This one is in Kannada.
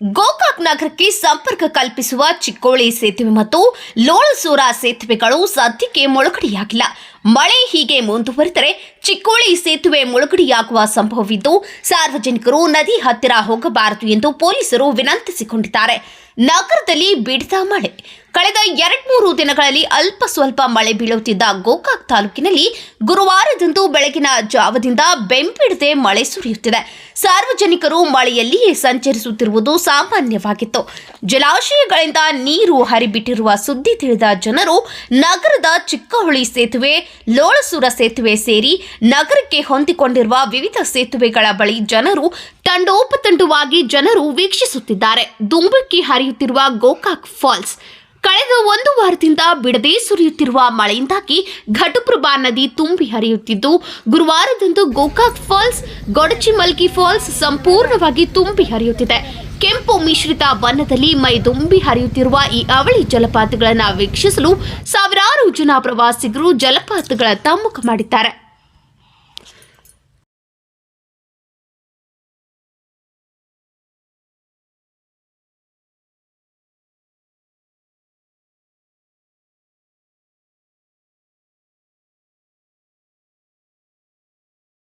ಗೋಕಾಕ್ ನಗರಕ್ಕೆ ಸಂಪರ್ಕ ಕಲ್ಪಿಸುವ ಚಿಕ್ಕೋಳಿ ಸೇತುವೆ ಮತ್ತು ಲೋಳಸೂರ ಸೇತುವೆಗಳು ಸದ್ಯಕ್ಕೆ ಮುಳುಗಡೆಯಾಗಿಲ್ಲ. ಮಳೆ ಹೀಗೆ ಮುಂದುವರಿದರೆ ಚಿಕ್ಕೋಳಿ ಸೇತುವೆ ಮುಳುಗಡೆಯಾಗುವ ಸಂಭವವಿದ್ದು ಸಾರ್ವಜನಿಕರು ನದಿ ಹತ್ತಿರ ಹೋಗಬಾರದು ಎಂದು ಪೊಲೀಸರು ವಿನಂತಿಸಿಕೊಂಡಿದ್ದಾರೆ. ನಗರದಲ್ಲಿ ಬಿಡಿದ ಮಳೆ. ಕಳೆದ ಎರಡ್ಮೂರು ದಿನಗಳಲ್ಲಿ ಅಲ್ಪ ಸ್ವಲ್ಪ ಮಳೆ ಬೀಳುತ್ತಿದ್ದ ಗೋಕಾಕ್ ತಾಲೂಕಿನಲ್ಲಿ ಗುರುವಾರದಂದು ಬೆಳಗಿನ ಜಾವದಿಂದ ಬೆಂಬಿಡದೆ ಮಳೆ ಸುರಿಯುತ್ತಿದೆ. ಸಾರ್ವಜನಿಕರು ಮಳೆಯಲ್ಲಿಯೇ ಸಂಚರಿಸುತ್ತಿರುವುದು ಸಾಮಾನ್ಯವಾಗಿತ್ತು. ಜಲಾಶಯಗಳಿಂದ ನೀರು ಹರಿಬಿಟ್ಟಿರುವ ಸುದ್ದಿ ತಿಳಿದ ಜನರು ನಗರದ ಚಿಕ್ಕಹೊಳಿ ಸೇತುವೆ ಲೋಳಸೂರ ಸೇತುವೆ ಸೇರಿ ನಗರಕ್ಕೆ ಹೊಂದಿಕೊಂಡಿರುವ ವಿವಿಧ ಸೇತುವೆಗಳ ಬಳಿ ಜನರು ತಂಡೋಪತಂಡವಾಗಿ ಜನರು ವೀಕ್ಷಿಸುತ್ತಿದ್ದಾರೆ. ದುಂಬಕ್ಕಿ ಹರಿಯುತ್ತಿರುವ ಗೋಕಾಕ್ ಫಾಲ್ಸ್ ಕಳೆದ ಒಂದು ವಾರದಿಂದ ಬಿಡದೆ ಸುರಿಯುತ್ತಿರುವ ಮಳೆಯಿಂದಾಗಿ ಘಟಪ್ರಭಾ ನದಿ ತುಂಬಿ ಹರಿಯುತ್ತಿದ್ದು, ಗುರುವಾರದಂದು ಗೋಕಾಕ್ ಫಾಲ್ಸ್ ಗೊಡಚಿಮಲ್ಕಿ ಫಾಲ್ಸ್ ಸಂಪೂರ್ಣವಾಗಿ ತುಂಬಿ ಹರಿಯುತ್ತಿದೆ. ಕೆಂಪು ಮಿಶ್ರಿತ ಬಣ್ಣದಲ್ಲಿ ಮೈದುಂಬಿ ಹರಿಯುತ್ತಿರುವ ಈ ಅವಳಿ ಜಲಪಾತಗಳನ್ನು ವೀಕ್ಷಿಸಲು ಸಾವಿರಾರು ಜನ ಪ್ರವಾಸಿಗರು ಜಲಪಾತಗಳ ತಮ್ಮುಖ ಮಾಡಿದ್ದಾರೆ.